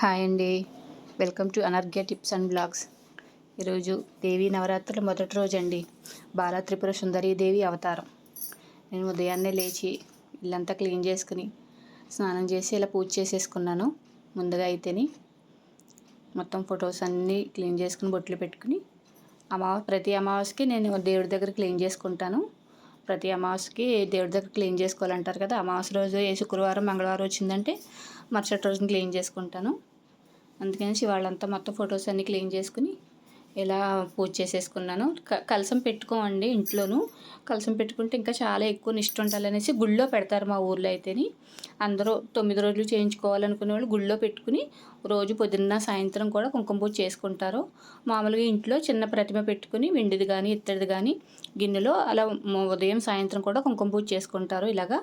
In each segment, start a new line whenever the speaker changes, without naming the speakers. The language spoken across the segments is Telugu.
హాయ్ అండి. Welcome to Anarghya tips and blogs. ఈరోజు దేవి నవరాత్రుల మొదటి రోజు అండి బాల త్రిపుర సుందరి దేవి అవతారం. నేను ఉదయాన్నే లేచి ఇల్లంతా క్లీన్ చేసుకుని స్నానం చేసి ఇలా పూజ చేసేసుకున్నాను. ముందుగా అయితేని మొత్తం ఫొటోస్ అన్నీ క్లీన్ చేసుకుని బొట్లు పెట్టుకుని అమావా ప్రతి అమావాస్యకి నేను దేవుడి దగ్గర క్లీన్ చేసుకుంటాను. ప్రతి అమావాస్యకి దేవుడి దగ్గర క్లీన్ చేసుకోవాలంటారు కదా. అమావాస్య రోజు ఏ శుక్రవారం మంగళవారం వచ్చిందంటే మరుసటి రోజున క్లీన్ చేసుకుంటాను. అందుకని వాళ్ళంతా మొత్తం ఫొటోస్ అన్నీ క్లీన్ చేసుకుని ఇలా పూజ చేసేసుకున్నాను. క కలసం పెట్టుకోమండి ఇంట్లోనూ. కలసం పెట్టుకుంటే ఇంకా చాలా ఎక్కువ నిష్ట ఉండాలనేసి గుళ్ళో పెడతారు మా ఊర్లో అయితేని. అందరూ తొమ్మిది రోజులు చేయించుకోవాలనుకునే వాళ్ళు గుళ్ళో పెట్టుకుని రోజు పొద్దున్న సాయంత్రం కూడా కుంకుమ పూజ చేసుకుంటారు. మామూలుగా ఇంట్లో చిన్న ప్రతిమ పెట్టుకుని వెండిది కానీ ఇత్తడిది కానీ గిన్నెలో అలా ఉదయం సాయంత్రం కూడా కుంకుమ పూజ చేసుకుంటారు ఇలాగా.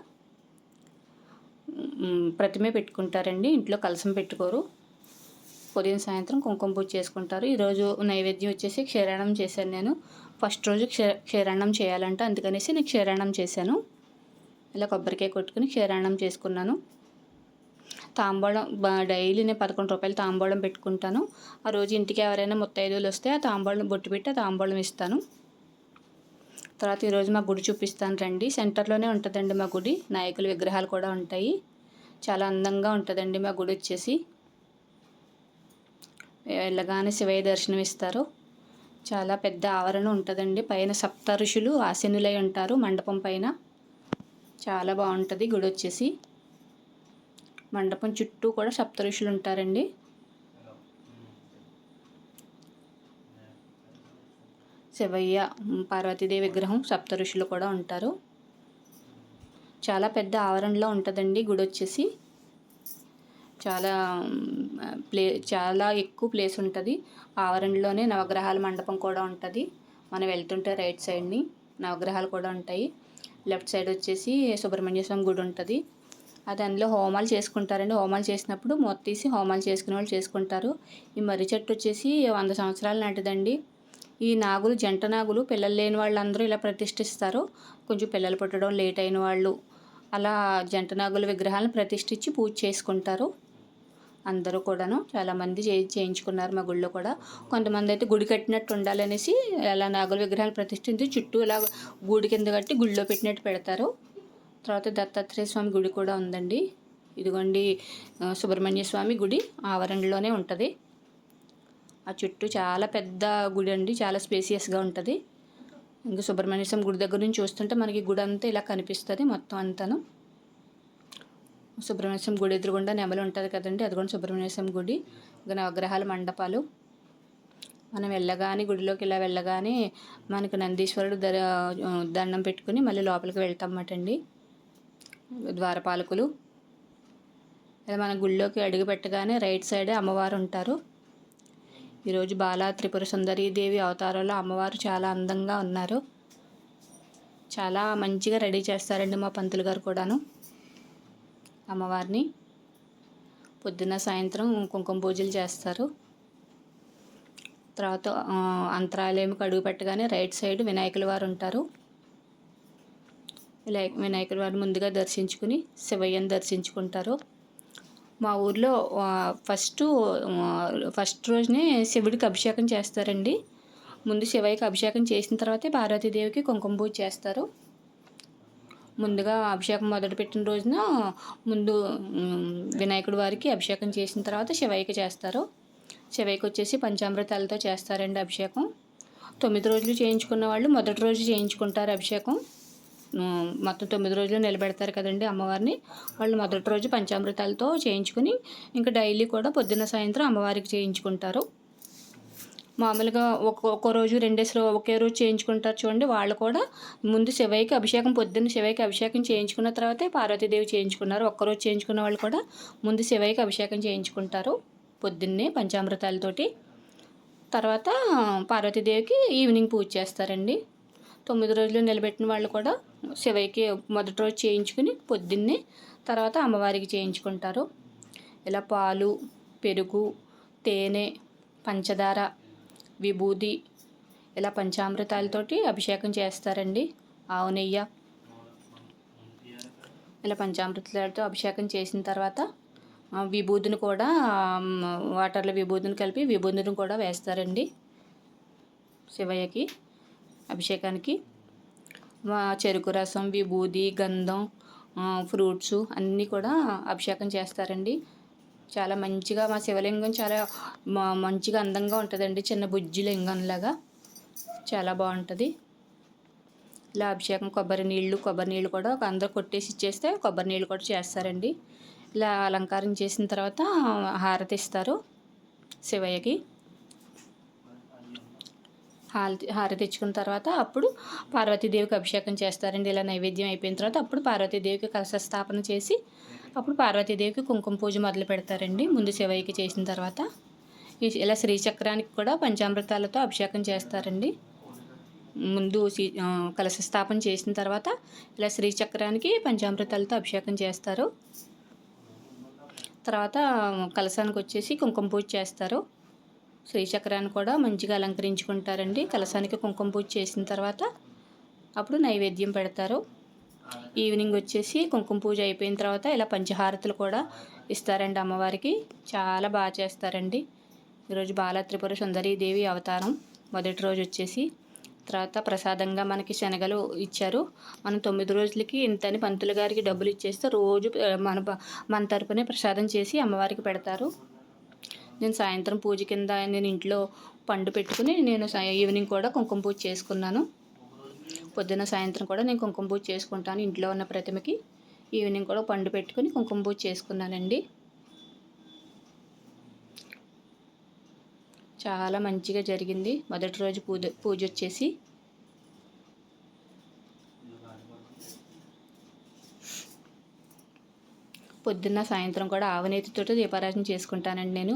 ప్రతిమే పెట్టుకుంటారండి. ఇంట్లో కలసం పెట్టుకోరు. ఉదయం సాయంత్రం కుంకుమ పూజ చేసుకుంటారు. ఈరోజు నైవేద్యం వచ్చేసి క్షీరాణం చేశాను నేను. ఫస్ట్ రోజు క్షీ క్షీరాణం చేయాలంటే. అందుకనేసి నేను క్షీరాణం చేశాను. ఇలా కొబ్బరికాయ కొట్టుకుని క్షీరాణం చేసుకున్నాను. తాంబూలం డైలీ నేను పదకొండు రూపాయలు తాంబూలం పెట్టుకుంటాను. ఆ రోజు ఇంటికి ఎవరైనా ముత్తైదువులు వస్తే ఆ తాంబూలం బొట్టు పెట్టి ఆ తాంబూలం ఇస్తాను. తర్వాత ఈరోజు మా గుడి చూపిస్తాను రండి. సెంటర్లోనే ఉంటుందండి మా గుడి. నాయకుల విగ్రహాలు కూడా ఉంటాయి. చాలా అందంగా ఉంటుందండి మా గుడి వచ్చేసి. వెళ్ళగానే శివయ్య దర్శనం ఇస్తారు చాలా పెద్ద ఆవరణ ఉంటుందండి. పైన సప్త ఋషులు ఆశనులై ఉంటారు. మండపం పైన చాలా బాగుంటుంది గుడి వచ్చేసి మండపం చుట్టూ కూడా సప్త ఋషులు ఉంటారండి. శివయ్య పార్వతీదేవి విగ్రహం సప్త ఋషులు కూడా ఉంటారు. చాలా పెద్ద ఆవరణలో ఉంటుందండి గుడి వచ్చేసి చాలా ప్లే చాలా ఎక్కువ ప్లేస్ ఉంటుంది. ఆవరణలోనే నవగ్రహాల మండపం కూడా ఉంటుంది. మనం వెళ్తుంటే రైట్ సైడ్ని నవగ్రహాలు కూడా ఉంటాయి. లెఫ్ట్ సైడ్ వచ్చేసి సుబ్రహ్మణ్య స్వామి గుడి ఉంటుంది. అది అందులో హోమాలు చేసుకుంటారండి. హోమాలు చేసినప్పుడు మొత్తం తీసి హోమాలు చేసుకునే వాళ్ళు చేసుకుంటారు. ఈ మర్రి చెట్టు వచ్చేసి వంద సంవత్సరాలు నాటిదండి. ఈ నాగులు జంట నాగులు పిల్లలు లేని వాళ్ళందరూ ఇలా ప్రతిష్ఠిస్తారు. కొంచెం పిల్లలు పుట్టడం లేట్ అయిన వాళ్ళు అలా జంట నాగుల విగ్రహాలను ప్రతిష్ఠించి పూజ చేసుకుంటారు. అందరూ కూడాను చాలామంది చే చేయించుకున్నారు మా గుళ్ళో కూడా. కొంతమంది అయితే గుడి కట్టినట్టు ఉండాలనేసి అలా నాగుల విగ్రహాలు ప్రతిష్ఠించి చుట్టూ ఇలా గుడి కింద కట్టి గుళ్ళో పెట్టినట్టు పెడతారు. తర్వాత దత్తాత్రేయ స్వామి గుడి కూడా ఉందండి. ఇదిగోండి సుబ్రహ్మణ్య స్వామి గుడి ఆవరణలోనే ఉంటుంది. ఆ చుట్టూ చాలా పెద్ద గుడి అండి చాలా స్పేసియస్గా ఉంటుంది. ఇంకా సుబ్రహ్మణ్య స్వామి గుడి దగ్గర నుంచి చూస్తుంటే మనకి గుడి అంతా ఇలా కనిపిస్తుంది మొత్తం అంతాను. సుబ్రహ్మణ్యం గుడి ఎదురుగుండా నెమలి ఉంటుంది కదండి అది కూడా సుబ్రహ్మణ్యం గుడి. నవగ్రహాల మండపాలు. మనం వెళ్ళగానే గుడిలోకి ఇలా వెళ్ళగానే మనకు నందీశ్వరుడు ద దండం పెట్టుకుని మళ్ళీ లోపలికి వెళ్తామన్నమాట అండి ద్వారపాలకులు. ఇలా మన గుళ్ళోకి అడుగు పెట్టగానే రైట్ సైడే అమ్మవారు ఉంటారు. ఈరోజు బాలా త్రిపుర దేవి అవతారంలో అమ్మవారు చాలా అందంగా ఉన్నారు. చాలా మంచిగా రెడీ చేస్తారండి మా పంతులు గారు కూడాను. అమ్మవారిని. పొద్దున్న సాయంత్రం కుంకుమ పూజలు చేస్తారు. తర్వాత అంతరాలయం కడుగు పెట్టగానే రైట్ సైడ్ వినాయకుల వారు ఉంటారు. వినాయకుల వారిని ముందుగా దర్శించుకుని శివయ్యను దర్శించుకుంటారు. మా ఊర్లో ఫస్ట్ ఫస్ట్ రోజునే శివుడికి అభిషేకం చేస్తారండి. ముందు శివయ్యకి అభిషేకం చేసిన తర్వాతే పార్వతీదేవికి కుంకుమ పూజ చేస్తారు. ముందుగా అభిషేకం మొదలుపెట్టిన రోజున ముందు వినాయకుడి వారికి అభిషేకం చేసిన తర్వాత శివయ్యకి చేస్తారు. శివయ్యకి వచ్చేసి పంచామృతాలతో చేస్తారండి అభిషేకం. తొమ్మిది రోజులు చేయించుకున్న వాళ్ళు మొదటి రోజు చేయించుకుంటారు అభిషేకం. మొత్తం తొమ్మిది రోజులు నిలబెడతారు కదండి అమ్మవారిని. వాళ్ళు మొదటి రోజు పంచామృతాలతో చేయించుకుని ఇంకా డైలీ కూడా పొద్దున్న సాయంత్రం అమ్మవారికి చేయించుకుంటారు. మామూలుగా ఒక ఒక రోజు రెండేసి ఒకే రోజు చేయించుకుంటారు చూడండి. వాళ్ళు కూడా ముందు శివయ్యకి అభిషేకం పొద్దున్న శివయ్యకి అభిషేకం చేయించుకున్న తర్వాతే పార్వతీదేవి చేయించుకున్నారు. ఒక్కరోజు చేయించుకున్న వాళ్ళు కూడా ముందు శివయ్యకి అభిషేకం చేయించుకుంటారు పొద్దున్నే పంచామృతాలతోటి. తర్వాత పార్వతీదేవికి ఈవినింగ్ పూజ చేస్తారండి. తొమ్మిది రోజులు నిలబెట్టిన వాళ్ళు కూడా శివయ్యకి మొదటి రోజు చేయించుకుని పొద్దున్నే తర్వాత అమ్మవారికి చేయించుకుంటారు. ఇలా పాలు పెరుగు తేనె పంచదార విభూది ఇలా పంచామృతాలతోటి అభిషేకం చేస్తారండి. ఆవు నెయ్య ఇలా పంచామృతాలతో అభిషేకం చేసిన తర్వాత విభూతిని విభూదిని కూడా వాటర్లో విభూదిని కలిపి విభూదిని కూడా వేస్తారండి. శివయ్యకి అభిషేకానికి. చెరుకు రసం విభూది గంధం ఫ్రూట్స్ అన్నీ కూడా అభిషేకం చేస్తారండి. చాలా మంచిగా మా శివలింగం చాలా మంచిగా అందంగా ఉంటుందండి. చిన్న బుజ్జి లింగంలాగా చాలా బాగుంటుంది. ఇలా అభిషేకం కొబ్బరి నీళ్ళు కొబ్బరి నీళ్ళు కూడా ఒక అందరూ కొట్టేసి ఇచ్చేస్తే కొబ్బరి నీళ్ళు కూడా చేస్తారండి. ఇలా అలంకారం చేసిన తర్వాత హారతి ఇస్తారు శివయ్యకి. హారతి హారతి తెచ్చుకున్న తర్వాత అప్పుడు పార్వతీదేవికి అభిషేకం చేస్తారండి. ఇలా నైవేద్యం అయిపోయిన తర్వాత అప్పుడు పార్వతీదేవికి కలశ స్థాపన చేసి అప్పుడు పార్వతీదేవికి కుంకుమ పూజ మొదలు పెడతారండి. ముందు శివయ్యకి చేసిన తర్వాత ఇలా శ్రీచక్రానికి కూడా పంచామృతాలతో అభిషేకం చేస్తారండి. ముందు కలశస్థాపన కలశ స్థాపన చేసిన తర్వాత ఇలా శ్రీచక్రానికి పంచామృతాలతో అభిషేకం చేస్తారు. తర్వాత కలశానికి వచ్చేసి కుంకుమ పూజ చేస్తారు. శ్రీచక్రాన్ని కూడా మంచిగా అలంకరించుకుంటారండి. కలశానికి కుంకుమ పూజ చేసిన తర్వాత అప్పుడు నైవేద్యం పెడతారు. ఈవినింగ్ వచ్చేసి కుంకుమ పూజ అయిపోయిన తర్వాత ఇలా పంచహారతులు కూడా ఇస్తారండి అమ్మవారికి. చాలా బాగా చేస్తారండి. ఈరోజు బాల త్రిపుర సుందరీ దేవి అవతారం మొదటి రోజు వచ్చేసి. తర్వాత ప్రసాదంగా మనకి శనగలు ఇచ్చారు. మనం తొమ్మిది రోజులకి ఇంతని పంతులు గారికి డబ్బులు ఇచ్చేస్తే రోజు మన మన తరపునే ప్రసాదం చేసి అమ్మవారికి పెడతారు. నేను సాయంత్రం పూజ కింద నేను ఇంట్లో పండు పెట్టుకుని నేను ఈవినింగ్ కూడా కుంకుమ పూజ చేసుకున్నాను. పొద్దున్న సాయంత్రం కూడా నేను కుంకుమ పూజ చేసుకుంటాను ఇంట్లో ఉన్న ప్రతిమకి. ఈవినింగ్ కూడా పండు పెట్టుకుని కుంకుమ పూజ చేసుకున్నానండి. చాలా మంచిగా జరిగింది. మొదటి రోజు పూజ పూజ వచ్చేసి. పొద్దున్న సాయంత్రం కూడా ఆవనేతితో దీపారాధన చేసుకుంటానండి నేను.